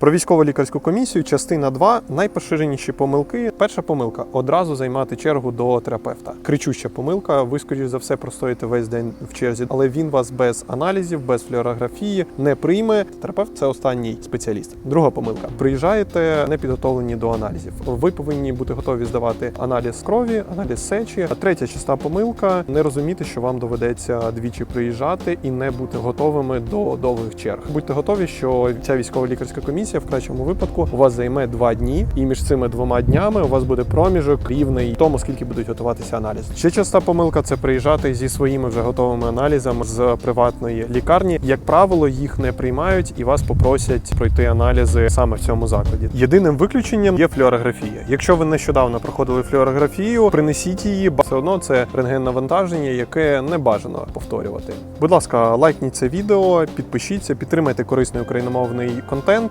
Про військово лікарську комісію, частина 2. найпоширеніші помилки. Перша помилка одразу займати чергу до терапевта. Кричуща помилка. Ви, скоріш за все, простоїте весь день в черзі, але він вас без аналізів, без флюорографії не прийме. Терапевт це останній спеціаліст. Друга помилка: приїжджаєте не підготовлені до аналізів. Ви повинні бути готові здавати аналіз крові, аналіз сечі. А третя часта помилка не розуміти, що вам доведеться двічі приїжджати і не бути готовими до довгих черг. Будьте готові, що ця військова лікарська комісія в кращому випадку у вас займе два дні, і між цими двома днями у вас буде проміжок рівний тому, скільки будуть готуватися аналізи. Ще часта помилка це приїжджати зі своїми вже готовими аналізами з приватної лікарні. Як правило, їх не приймають і вас попросять пройти аналізи саме в цьому закладі. Єдиним виключенням є флюорографія. Якщо ви нещодавно проходили флюорографію, принесіть її, бо все одно це рентген навантаження, яке не бажано повторювати. Будь ласка, лайкніть це відео, підпишіться, підтримайте корисний україномовний контент.